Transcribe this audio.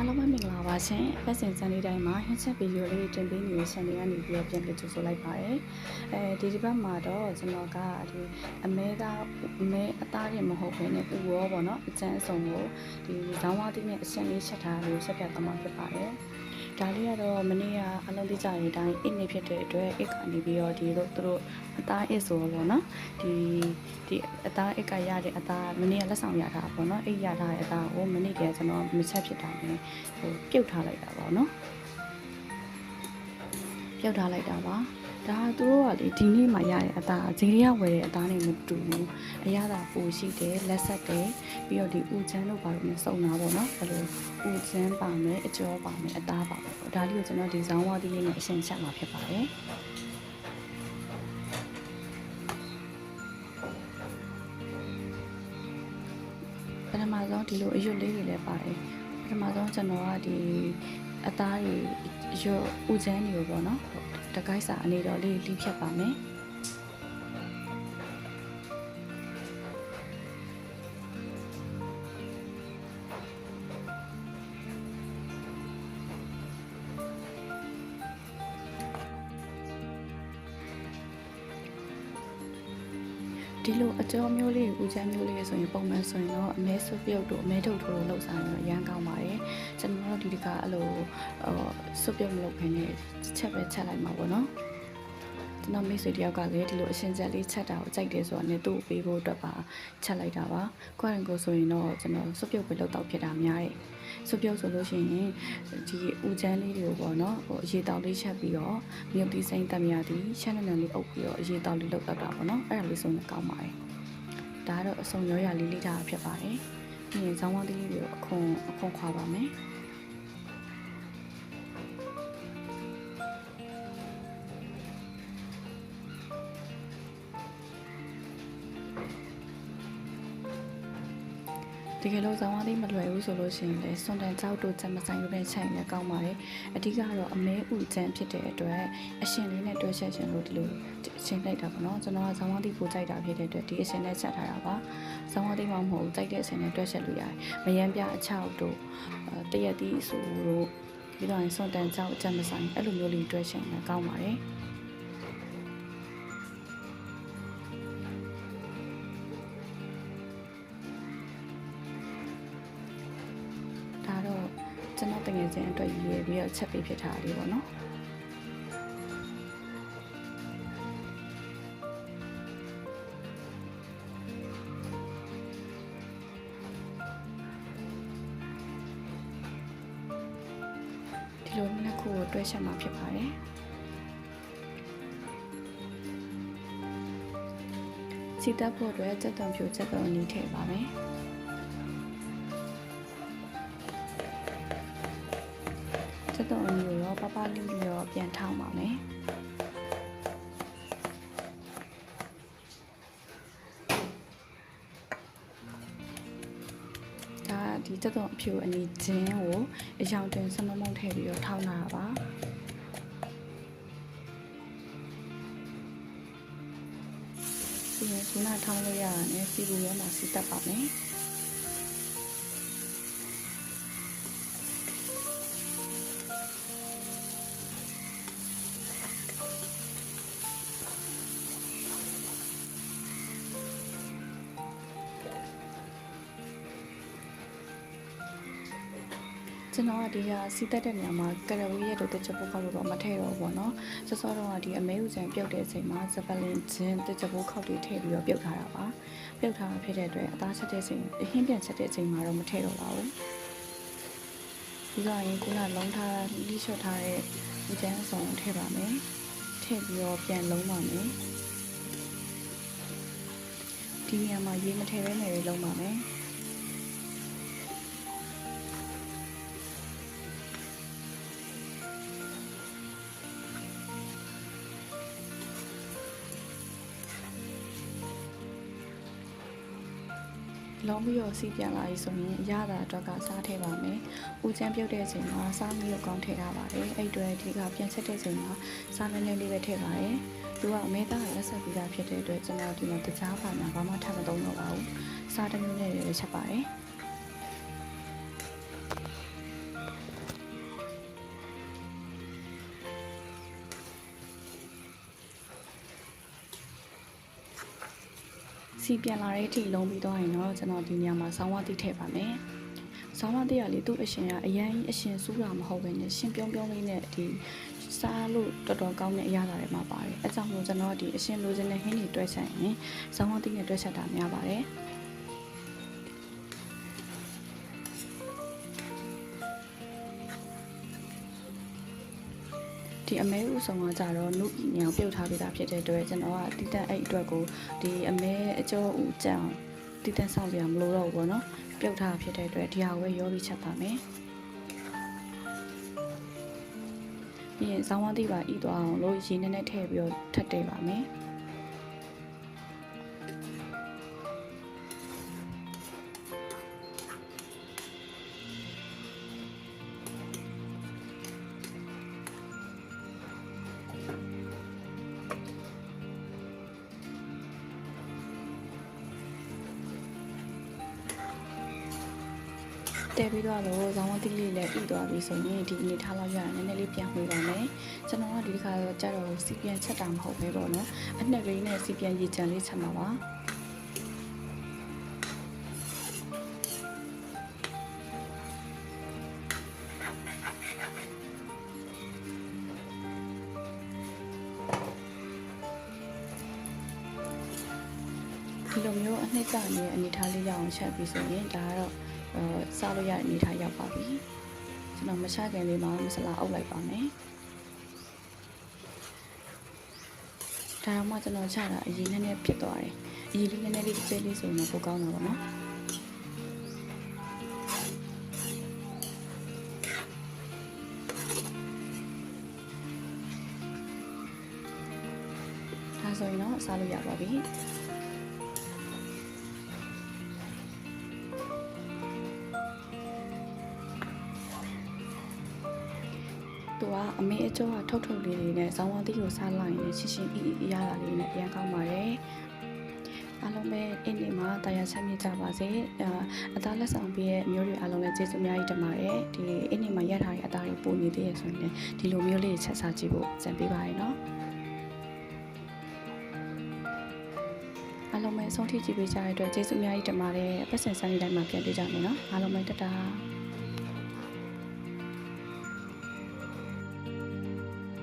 အားလုံးပဲမင်္ဂလာပါရှင်။ပတ်စင်စံလေးတိုင်းမှာဟင်းချက်ဗီဒီယိုလေးတင်ပေးနေတဲ့ channel ကနေပြီးတော့ပြန်လည်ကြိုဆိုလိုက်ပါတယ်။အဲဒီဒီဘက်မှာတော့ကျွန်တော်ကဒီအမဲသားအမဲအသားတွေမဟုတ်ဘဲနဲ့ပူရောပေါ့နော်အကျန်းအစုံကိုဒီဇောင်းဝါးတိနဲ့အရှင်လေးချက်ထားလို့ဆက်ပြတ်သွားမှာဖြစ်ပါတယ်။ ဒါလေးကတော့မနေ့ကအလုံးသိကြတဲ့အတိုင်းအိတ်နေဖြစ်တဲ့အတွက်အိတ်ကနေပြီးတော့ဒီတို့သူတို့အသားအစ်ဆိုပေါ့နော်ဒီဒီအသားအိတ်ကရတဲ့အသားမနေ့ကလက်ဆောင်ရတာပေါ့နော်အိတ်ရထားတဲ့အသားကိုမနေ့ကကျွန်တော်မချက်ဖြစ်တာနဲ့ဟိုပြုတ်ထားလိုက်တာပေါ့နော်ပြုတ်ထားလိုက်တာပါ ဒါသူတို့ကလေဒီနေ့မှရတဲ့အသားဈေးရဝယ်တဲ့အသားနဲ့မတူဘူးအရသာပူရှိတယ်လက်ဆက်တယ်ပြီးတော့ဒီဥချမ်းတို့ဘာလို့မစုံတာပေါ့နော်ဘယ်လိုဥချမ်းပါမယ်အကျော်ပါမယ်အသားပါမယ်ပေါ့ဒါလေးကိုကျွန်တော်ဒီဇောင်းဝါးသီးလေးနဲ့အရှင်ချက်မှာဖြစ်ပါတယ်ပထမဆုံးဒီလိုအရွတ်လေးတွေလည်းပါတယ်ပထမဆုံးကျွန်တော်ကဒီအသားတွေရွတ်ဥချမ်းတွေကိုပေါ့နော် တကိုက်စာအနေတော်လေးလိဖြတ်ပါမယ် ဒီလိုအကျော်မျိုးလေးဦးချမ်းမျိုးလေးဆိုရင်ပုံမှန်ဆိုရင်တော့အမဲဆွပြုတ်တို့အမဲထုတ်ထိုးတို့လောက်စားရင်တော့ရမ်းကောင်းပါတယ်ကျွန်တော်တို့ဒီတကအဲ့လိုဟိုဆွပြုတ်မလုပ်ခင်းနဲ့ချက်ပဲချက်လိုက်မှာပေါ့နော်ကျွ န်တော်မိတ်ဆွေတယောက်ကလည်းဒီလိုအရှင်ချက်လေးချက်တာကိုကြိုက်တယ်ဆိုတော့လည်းသူ့ကိုပေးဖို့အတွက်ပါချက်လိုက်တာပါကွာရင်ကိုဆိုရင်တော့ကျွန်တော်ဆွပြုတ်ပဲလောက်တော့ဖြစ်တာများတယ်ဆွပြုတ်ဆိုလို့ရှိရင်ဒီဦးချမ်းလေးတွေကိုပေါ့နော်ဟိုအရေတောက်လေးချက်ပြီးတော့မြုပ်သီးစိမ့်တက်မြသည်ရှမ်းနနလေးအုပ်ပြီးတော့အရေတောက်လေးလောက်တော့တာပေါ့နော်အဲ့ဒါလေးဆိုရင်ကောင်းပါတယ်ဒါကတော့အစုံရောရလေးလေးထားတာဖြစ်ပါတယ်ပြီးရင်ဇောင်းဝသီးလေးကိုအခွန်အခွန်ခွာပါမယ် တကယ်လို့ဇောင်းဝါးလေးမလွယ်ဘူးဆိုလို့ရှိရင်လည်းစွန်တန်ကြောက်တို့ချက်မဆိုင်လို့လည်းချိန်လည်းကောင်းပါတယ်အဓိကတော့အမဲဥချမ်းဖြစ်တဲ့အတွက်အရှင်လေးနဲ့တွဲချက်ရှင်လို့ဒီလိုအရှင်လိုက်တာပေါ့နော်ကျွန်တော်ကဇောင်းဝါးလေးပိုကြိုက်တာဖြစ်တဲ့အတွက်ဒီအရှင်နဲ့ချက်ထားတာပါဇောင်းဝါးလေးမှမဟုတ်ဘူးကြိုက်တဲ့အရှင်နဲ့တွဲချက်လို့ရတယ်မယမ်းပြအချောက်တို့တရက်သီးအဆူတို့ပြီးတော့စွန်တန်ကြောက်ချက်မဆိုင်အဲ့လိုမျိုးလေးတွဲချက်လည်းကောင်းပါတယ် ကျွန်တော်တကယ်ချင်းအတွက်ရည်ရွယ်ပြီးတော့ချက်ပေးဖြစ်ထားတာလေးပေါ့နော်ဒီလိုနှစ်ခုကိုတွဲချက်မှာဖြစ်ပါတယ်စီတက်ဖို့အတွက်စက်တုံဖြူစက်တုံအနီးထည့်ပါမယ် စက်တုံအနီးကိုရောပပလေးလေးရောပြန်ထောင်းပါမယ်ဒါဒီစက်တုံအဖြူအနီးချင်းကိုအယောင်တင်စမမုံထည့်ပြီးတော့ထောင်းလာတာပါပြီးရင်ခုနထောင်းလို့ရတာနဲ့စီဘူးရောမှာစီတက်ပါမယ် ကျွန်တော်ကဒီဟာစီတက်တဲ့နေရာမှာကရဝေးရဲ့တို့တချပုတ်ခောက်လို့တော့မထည့်တော့ဘူးပေါ့နော်စောစောတော့ကဒီအမဲဥစံပြုတ်တဲ့အချိန်မှာဇပလင်ဂျင်းတချပုတ်ခောက်တွေထည့်ပြီးတော့ပြုတ်ထားတာပါပြုတ်ထားတာဖြစ်တဲ့အတွက်အသားချက်တဲ့အချိန်အဟင်းပြန်ချက်တဲ့အချိန်မှာတော့မထည့်တော့ပါဘူးပြီးတော့ရင်ခုနလုံးထားလိလျှော့ထားတဲ့ဥကျန်းဆောင်ထည့်ပါမယ်ထည့်ပြီးတော့ပြန်လုံးပါမယ်ဒီနေရာမှာရေမထည့်ဘဲနဲ့လုံးပါမယ် လုံးပြီးတော့စီးပြန်လာပြီဆိုရင်ရတာအတွက်ကစားထည့်ပါမယ်။ဦးချမ်းပြုတ်တဲ့အချိန်မှာစားမီးကိုကောင်းထည့်ထားပါတယ်။အဲ့အတွေဒီကပြန်ချက်တဲ့အချိန်မှာစားနည်းနည်းလေးပဲထည့်ပါတယ်။သူကအမဲသားကလက်ဆက်ပြီးသားဖြစ်တဲ့အတွက်ကျွန်တော်ဒီမှာတကြားပါညာဘာမှထပ်မသုံးတော့ပါဘူး။စားတစ်မျိုးနဲ့လည်းချက်ပါတယ်။ စီပြန်လာတဲ့အထိလုံးပြီးသွားရင်တော့ကျွန်တော်ဒီနေရာမှာဆောင်းဝါးတိထည့်ပါမယ်ဆောင်းဝါးတိကလေသူ့အရှင်ကအရန်ကြီးအရှင်စူးတာမဟုတ်ဘဲနဲ့ရှင်ပြုံးပြုံးလေးနဲ့ဒီစားလို့တော်တော်ကောင်းတဲ့အရာလာတွေမှာပါတယ်အဲကြောင့်မို့ကျွန်တော်ဒီအရှင်လိုချင်တဲ့ဟင်းတွေတွဲဆက်ရင်ဆောင်းဝါးတိနဲ့တွဲဆက်တာများပါတယ် ဒီအမဲဥဆောင်ကကြတော့နုညောင်ပြုတ်ထားပေးတာဖြစ်တဲ့အတွက်ကျွန်တော်ကတီတန့်အဲ့အတွက်ကိုဒီအမဲအကျော်ဥကြံတီတန့်ဆောင်ပြမလို့တော့ဘူးပေါ့နော်ပြုတ်ထားဖြစ်တဲ့အတွက်ဒီဟာကိုပဲရောပြီးချက်ပါမယ်ပြီးရင်ဇောင်းဝတိပါဤသွားအောင်လို့ရေနဲ့နဲ့ထည့်ပြီးတော့ထပ်တည်ပါမယ် တဲပြီးတော့လို့ဇောင်းဝတိလေးလည်းဤသွားပြီဆိုရင်ဒီအနေထားလောက်ရရင်နည်းနည်းလေးပြန်ဝေးပါမယ်ကျွန်တော်ကဒီတစ်ခါတော့ကြတော့စီပြန်ချက်တာမဟုတ်ပဲပေါ့နော်အနှစ်လေးနဲ့စီပြန်ရေချမ်းလေးချက်မှာပါဒီလိုမျိုးအနှစ်ကျနေတဲ့အနေထားလေးရအောင်ချက်ပြီးဆိုရင်ဒါကတော့အဲ စားလို့ရတဲ့အနေထားရောက်ပါပြီကျွန်တော်မချခင်လေးမှာမဆလာအုပ်လိုက်ပါမယ်ဒါတော့မှကျွန်တော်ချတာအရင်နည်းနည်းဖြစ်သွားတယ်အရင်လေးနည်းနည်းလေးကျဲလေးဆိုရင်တော့ပိုကောင်းတာပါနော်ဒါဆိုရင်တော့စားလို့ရပါပြီ ကအမေအကျော်ကထုတ်ထုတ်လေးတွေနဲ့ဇောင်းဝတိကိုစားလိုက်ရင်ရှင်းရှင်းအီအီရတာလေးနဲ့အရင်ကောင်းပါတယ်အားလုံးပဲအင်းဒီမှာတရားချမ်းမြေ့ကြပါစေအာအသားလက်ဆောင်ပေးရဲ့မျိုးတွေအားလုံးလည်းကျေးဇူးအများကြီးတင်ပါတယ်ဒီအင်းဒီမှာရက်ထားတဲ့အသားတွေပိုနေသေးရဆိုရင်လည်းဒီလိုမျိုးလေးချက်စားကြည့်ဖို့စံပေးပါရနော်အားလုံးပဲဆုံးထိကြည့်ပေးကြတဲ့အတွက်ကျေးဇူးအများကြီးတင်ပါတယ်ပတ်စံစမ်းနေတိုင်းမှာပြန်တွေ့ကြမယ်နော်အားလုံးပဲတတား